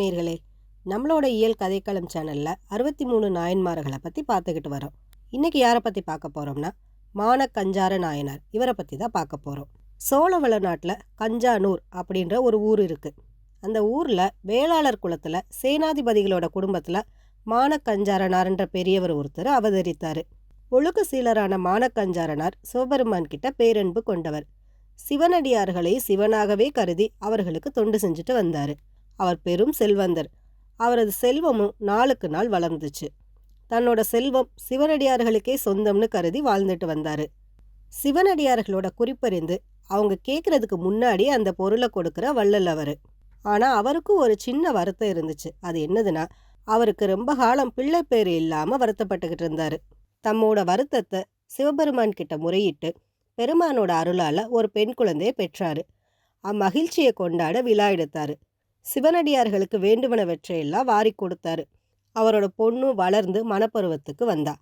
நேர்களே நம்மளோட இயல் கதைக்களம் சேனலில் அறுபத்தி மூணு நாயன்மார்களை பற்றி பார்த்துக்கிட்டு வரோம். இன்றைக்கி யாரை பற்றி பார்க்க போகிறோம்னா மான கஞ்சார நாயனார். இவரை பற்றி தான் பார்க்க போகிறோம் சோழவள நாட்டில் கஞ்சானூர் அப்படின்ற ஒரு ஊர் இருக்குது அந்த ஊரில் வேளாளர் குலத்தில் சேனாதிபதிகளோட குடும்பத்தில் மானக்கஞ்சாரனார்ன்ற பெரியவர் ஒருத்தர் அவதரித்தார். ஒழுக்க சீலரான மானக்கஞ்சாரனார் சிவபெருமான் கிட்ட பேரன்பு கொண்டவர். சிவனடியார்களை சிவனாகவே கருதி அவர்களுக்கு தொண்டு செஞ்சுட்டு வந்தார். அவர் பெரும் செல்வந்தர். அவரது செல்வமும் நாளுக்கு நாள் வளர்ந்துச்சு. தன்னோட செல்வம் சிவனடியார்களுக்கே சொந்தம்னு கருதி வாழ்ந்துட்டு வந்தார். சிவனடியார்களோட குறிப்பறிந்து அவங்க கேட்குறதுக்கு முன்னாடி அந்த பொருளை கொடுக்குற வள்ளல் அவர். ஆனால் அவருக்கும் ஒரு சின்ன வருத்தம் இருந்துச்சு. அது என்னதுன்னா அவருக்கு ரொம்ப காலம் பிள்ளை பேர் இல்லாமல் வருத்தப்பட்டுக்கிட்டு இருந்தார். தம்மோட வருத்தத்தை சிவபெருமான் கிட்ட முறையிட்டு பெருமானோட அருளால் ஒரு பெண் குழந்தையை பெற்றாரு. அம்மகிழ்ச்சியை கொண்டாட விழா எடுத்தாரு. சிவனடியார்களுக்கு வேண்டுமனவற்றையெல்லாம் வாரி கொடுத்தாரு. அவரோட பொண்ணு வளர்ந்து மணப்பருவத்துக்கு வந்தா.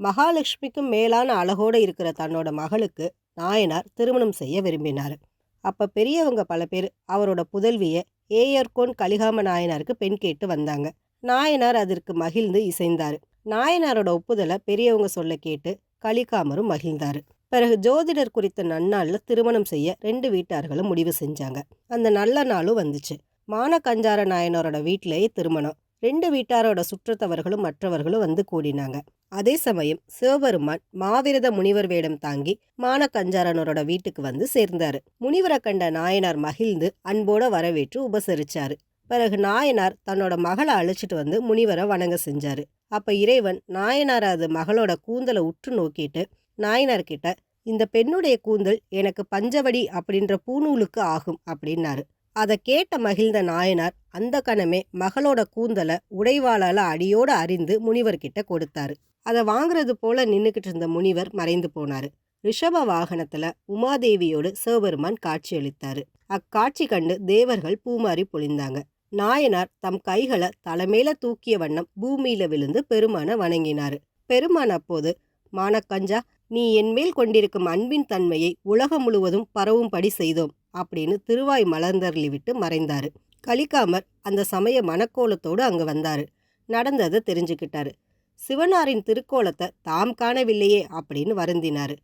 மகாலட்சுமிக்கும் மேலான அழகோடு இருக்கிற தன்னோட மகளுக்கு நாயனார் திருமணம் செய்ய விரும்பினார். அப்போ பெரியவங்க பல பேர் அவரோட புதல்வியை ஏயர்கோன் கலிகாம நாயனாருக்கு பெண் கேட்டு வந்தாங்க. நாயனார் அதற்கு மகிழ்ந்து இசைந்தார். நாயனாரோட ஒப்புதலை பெரியவங்க சொல்ல கேட்டு கலிகாமரும் மகிழ்ந்தார். பிறகு ஜோதிடர் குறித்த நன்னாளில் திருமணம் செய்ய ரெண்டு வீட்டார்களும் முடிவு செஞ்சாங்க. அந்த நல்ல நாளும் வந்துச்சு. மானக்கஞ்சார நாயனரோட வீட்டிலேயே திருமணம். ரெண்டு வீட்டாரோட சுற்றத்தவர்களும் மற்றவர்களும் வந்து கூடினாங்க. அதே சமயம் சிவபெருமான் மாவிரத முனிவர் வேடம் தாங்கி மானக்கஞ்சாரனரோட வீட்டுக்கு வந்து சேர்ந்தாரு. முனிவரை கண்ட நாயனார் மகிழ்ந்து அன்போட வரவேற்று உபசரிச்சாரு. பிறகு நாயனார் தன்னோட மகளை அழைச்சிட்டு வந்து முனிவரை வணங்க செஞ்சாரு. அப்ப இறைவன் நாயனார் அது மகளோட கூந்தலை உற்று நோக்கிட்டு நாயனார் கிட்ட இந்த பெண்ணுடைய கூந்தல் எனக்கு பஞ்சவடி அப்படின்ற பூநூலுக்கு ஆகும் அப்படின்னாரு. அதை கேட்ட மகிழ்ந்த நாயனார் அந்த கணமே மகளோட கூந்தலை உடைவாளால அடியோட அறிந்து முனிவர்கிட்ட கொடுத்தாரு. அதை வாங்குறது போல நின்றுக்கிட்டு இருந்த முனிவர் மறைந்து போனாரு. ரிஷப வாகனத்துல உமாதேவியோடு சிவபெருமான் காட்சியளித்தாரு அக்காட்சி கண்டு தேவர்கள் பூமாரி பொழிந்தாங்க. நாயனார் தம் கைகளை தலைமையில தூக்கிய வண்ணம் பூமியில விழுந்து பெருமான வணங்கினாரு. பெருமான் அப்போது மானக்கஞ்சா நீ என்மேல் கொண்டிருக்கும் அன்பின் தன்மையை உலகம் முழுவதும் பரவும்படி செய்தோம். அப்படின்னு திருவாய் மலர்ந்தருளி விட்டு மறைந்தார். கலிக்காமர் அந்த சமய மனக்கோலத்தோடு அங்கே வந்தார். நடந்ததை தெரிஞ்சுக்கிட்டாரு. சிவனாரின் திருக்கோலத்தை தாம் காணவில்லையே அப்படின்னு வருந்தினார்.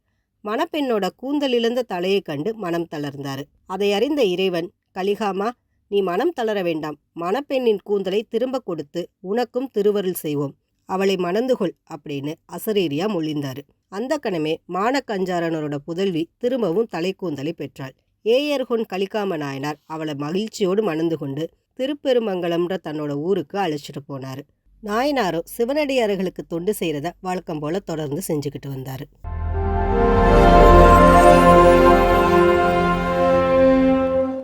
மணப்பெண்ணோட கூந்தலிழந்த தலையை கண்டு மனம் தளர்ந்தார். அதை அறிந்த இறைவன் கலிகாமா நீ மனம் தளர வேண்டாம். மணப்பெண்ணின் கூந்தலை திரும்ப கொடுத்து உனக்கும் திருவருள் செய்வோம். அவளை மணந்து கொள் அப்படின்னு அசரீரியா மொழிந்தார். அந்த கணமே மானக்கஞ்சாரனரோட புதல்வி திரும்பவும் தலைக்கூந்தலை பெற்றாள். ஏயர்கொன் கலிக்காம நாயனார் அவளை மகிழ்ச்சியோடு மணந்து கொண்டு திருப்பெருமங்கலம்ன்ற தன்னோட ஊருக்கு அழைச்சிட்டு போனார். நாயனாரும் சிவனடியார்களுக்கு தொண்டு செய்கிறத வழக்கம் போல தொடர்ந்து செஞ்சுக்கிட்டு வந்தார்.